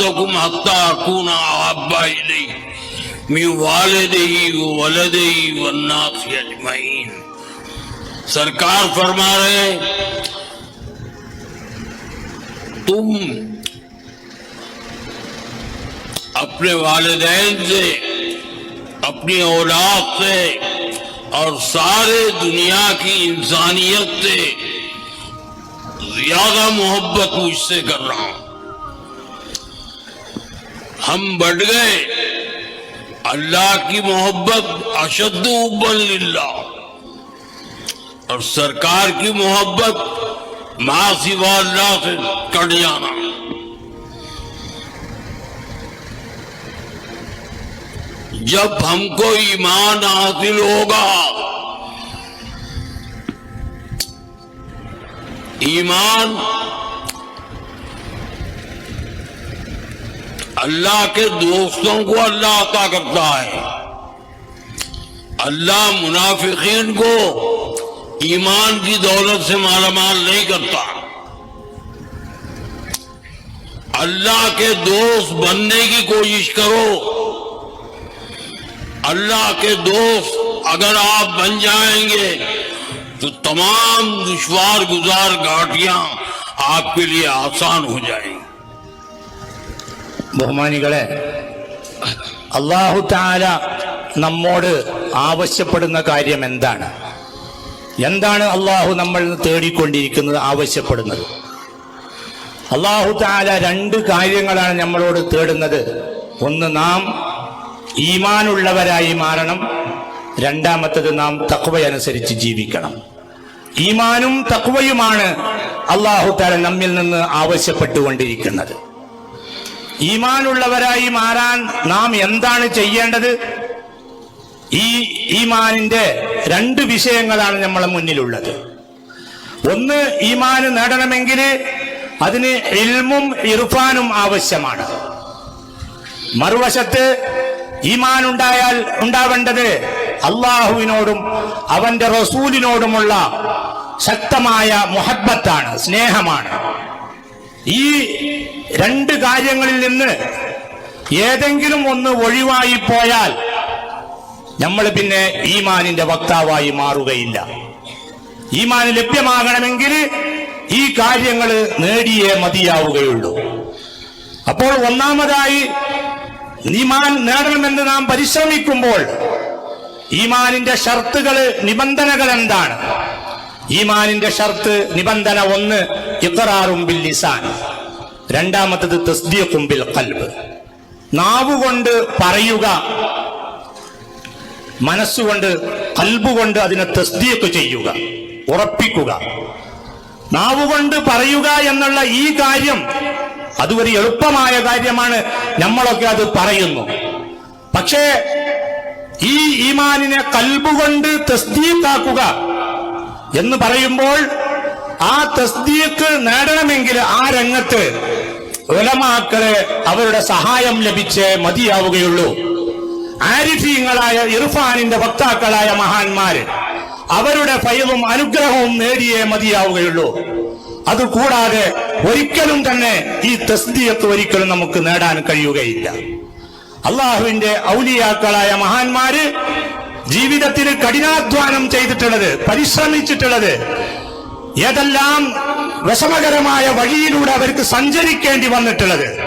احدكم حتى اكون احب اليه من والده وولده والناس اجمعین سرکار فرما رہے تم اپنے والدین سے، اپنی اولاد سے اور سارے دنیا کی انسانیت سے زیادہ محبت مجھ سے کر رہا ہوں۔ ہم بڑھ گئے۔ اللہ کی محبت اشد للہ۔ اور سرکار کی محبت ماں اللہ سے کٹ جانا۔ جب ہم کو ایمان حاصل ہوگا، ایمان اللہ کے دوستوں کو اللہ عطا کرتا ہے۔ اللہ منافقین کو ایمان کی دولت سے مالا مال نہیں کرتا۔ اللہ کے دوست بننے کی کوشش کرو۔ اللہ کے دوست اگر آپ بن جائیں گے تو تمام دشوار گزار گھاٹیاں آپ کے لیے آسان ہو جائیں۔ گی ബഹുമാനികളെ അള്ളാഹു താല നമ്മോട് ആവശ്യപ്പെടുന്ന കാര്യം എന്താണ്? എന്താണ് അള്ളാഹു നമ്മൾ തേടിക്കൊണ്ടിരിക്കുന്നത് ആവശ്യപ്പെടുന്നത്? അള്ളാഹു താല രണ്ട് കാര്യങ്ങളാണ് നമ്മളോട് തേടുന്നത്. ഒന്ന് നാം ഈമാനുള്ളവരായി മാറണം. രണ്ടാമത്തത് നാം തക്വയനുസരിച്ച് ജീവിക്കണം. ഈമാനും തക്വയുമാണ് അള്ളാഹു താല നമ്മിൽ നിന്ന് ആവശ്യപ്പെട്ടുകൊണ്ടിരിക്കുന്നത്. ഈമാനുള്ളവരായി മാറാൻ നാം എന്താണ് ചെയ്യേണ്ടത്? ഈ ഈമാനിന്റെ രണ്ട് വിഷയങ്ങളാണ് നമ്മളെ മുന്നിലുള്ളത്. ഒന്ന് ഈമാന് നേടണമെങ്കിൽ അതിന് ഇൽമും ഇർഫാനും ആവശ്യമാണ്. മറുവശത്ത് ഈമാൻ ഉണ്ടായാൽ ഉണ്ടാവേണ്ടത് അള്ളാഹുവിനോടും അവന്റെ റസൂലിനോടുമുള്ള ശക്തമായ മുഹബത്താണ് സ്നേഹമാണ്. ഈ രണ്ട് കാര്യങ്ങളിൽ നിന്ന് ഏതെങ്കിലും ഒന്ന് ഒഴിവായി പോയാൽ നമ്മൾ പിന്നെ ഈമാനിന്റെ വക്താവായി മാറുകയില്ല. ഈമാൻ ലഭ്യമാകണമെങ്കിൽ ഈ കാര്യങ്ങൾ നേടിയേ മതിയാവുകയുള്ളൂ. അപ്പോൾ ഒന്നാമതായി ഈമാൻ നേടണമെന്ന് നാം പരിശ്രമിക്കുമ്പോൾ ഈമാനിന്റെ ഷർത്തുകൾ നിബന്ധനകൾ എന്താണ്? ഈമാനിന്റെ ഷർത്ത് നിബന്ധന ഒന്ന് ബിൽ ലിസാൻ. രണ്ടാമത്തത് തസ്ദീഖും ബിൽ ഖൽബ്. നാവുകൊണ്ട് പറയുക മനസ്സുകൊണ്ട് കൽബുകൊണ്ട് അതിനെ തസ്ദീഖ് ചെയ്യുക ഉറപ്പിക്കുക. നാവുകൊണ്ട് പറയുക എന്നുള്ള ഈ കാര്യം അത് ഒരു എളുപ്പമായ കാര്യമാണ്. നമ്മളൊക്കെ അത് പറയുന്നു. പക്ഷേ ഈ ഈമാനിനെ കൽബുകൊണ്ട് തസ്ദീഖാക്കുക എന്ന് പറയുമ്പോൾ ആ തസ്ദീഖ് നേടണമെങ്കിൽ ആ രംഗത്ത് ഉലമാക്കളെ അവരുടെ സഹായം ലഭിച്ചേ മതിയാവുകയുള്ളൂ. ആരിഫീങ്ങളായ ഇർഫാനിന്റെ വക്താക്കളായ മഹാന്മാര് അവരുടെ ഭയവും അനുഗ്രഹവും നേടിയേ മതിയാവുകയുള്ളൂ. അതുകൂടാതെ ഒരിക്കലും തന്നെ ഈ തസ്തിയത്ത് ഒരിക്കലും നമുക്ക് നേടാൻ കഴിയുകയില്ല. അള്ളാഹുവിന്റെ ഔലിയാക്കളായ മഹാന്മാര് ജീവിതത്തിൽ കഠിനാധ്വാനം ചെയ്തിട്ടുള്ളത് പരിശ്രമിച്ചിട്ടുള്ളത് ഏതെല്ലാം വിഷമകരമായ വഴിയിലൂടെ അവർക്ക് സഞ്ചരിക്കേണ്ടി വന്നിട്ടുള്ളത്?